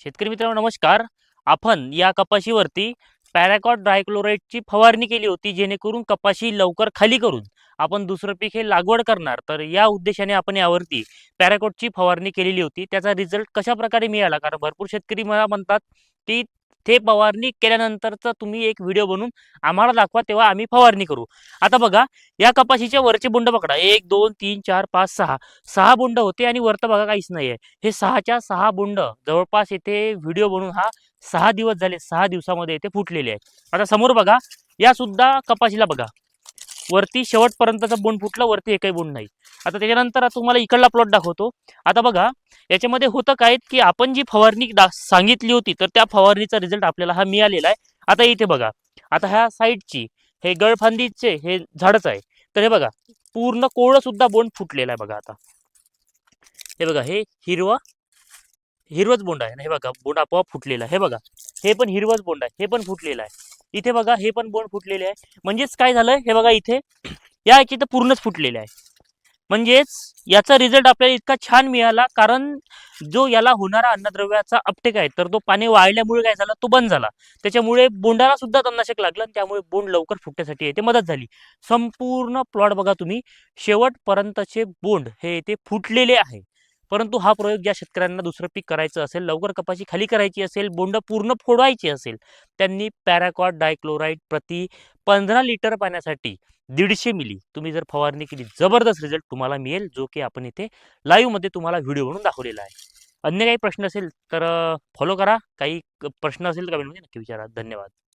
शेतकरी मित्रांनो नमस्कार. आपण या कपाशीवरती पॅराकॉट ड्रायक्लोराईडची फवारणी केली होती जेणेकरून कपाशी लवकर खाली करून आपण दुसरं पीक हे लागवड करणार. तर या उद्देशाने आपण यावरती पॅराकॉटची फवारणी केलेली होती. त्याचा रिझल्ट कशा प्रकारे मिळाला? कारण भरपूर शेतकरी मला म्हणतात की ते फवारणी केल्यानंतरचा तुम्ही एक व्हिडिओ बनवून आम्हाला दाखवा तेव्हा आम्ही फवारणी करू. आता बघा या कपाशीच्या वरचे बुंड पकडा. एक दोन तीन चार पाच सहा. सहा बुंड होते आणि वरतं बघा काहीच नाही आहे हे सहाच्या सहा बुंड. जवळपास येथे व्हिडिओ बनवून हा सहा दिवस झाले सहा दिवसामध्ये येथे फुटलेले आहे आता समोर बघा या सुद्धा कपाशीला बघा. वरती शेवटपर्यंतचा बोंड फुटला वरती एकही बोंड नाही. आता त्याच्यानंतर आता तुम्हाला इकडला प्लॉट दाखवतो. आता बघा याच्यामध्ये होतं काय की आपण जी फवारणी सांगितली होती तर त्या फवारणीचा रिझल्ट आपल्याला हा मिळालेला आहे. आता इथे बघा आता ह्या साईडची हे गळफांदीचे हे झाडच आहे. तर हे बघा पूर्ण कोवळं सुद्धा बोंड फुटलेला आहे बघा आता. हे बघा हे हिरवा हिरवंच बोंड आहे. ना हे बघा बोंड आपोआप फुटलेला आहे. हे बघा हे पण हिरवंच बोंड आहे. हे पण फुटलेलं आहे. इथे बघा हे पण बोंड फुटलेले आहे. म्हणजेच काय झालं हे बघा इथे. या याची तर पूर्णच फुटलेले आहे. म्हणजेच याचा रिझल्ट आपल्याला इतका छान मिळाला कारण जो याला होणारा अन्नद्रव्याचा अपटेक आहे तर तो पाणी वाळल्यामुळे काय झाला? तो बंद झाला. त्याच्यामुळे बोंडाला सुद्धा तणनाशक लागलं आणि त्यामुळे बोंड लवकर फुटण्यासाठी येते मदत झाली. संपूर्ण प्लॉट बघा तुम्ही. शेवटपर्यंतचे बोंड हे येथे फुटलेले आहे. परंतु हा प्रयोग ज्या शेतकऱ्यांना दुसरं पीक करायचं असेल लवकर कपाशी खाली करायची असेल बोंड पूर्ण फोडवायची असेल त्यांनी पॅराकॉट डायक्लोराईड प्रति पंधरा लिटर पाण्यासाठी दीडशे मिली. तुम्ही जर फवारणी केली जबरदस्त रिझल्ट तुम्हाला मिळेल जो की आपण इथे लाईव्हमध्ये तुम्हाला व्हिडिओ म्हणून दाखवलेला आहे. अन्य काही प्रश्न असेल तर फॉलो करा. काही प्रश्न असेल तर कमेंटमध्ये नक्की विचारा. धन्यवाद.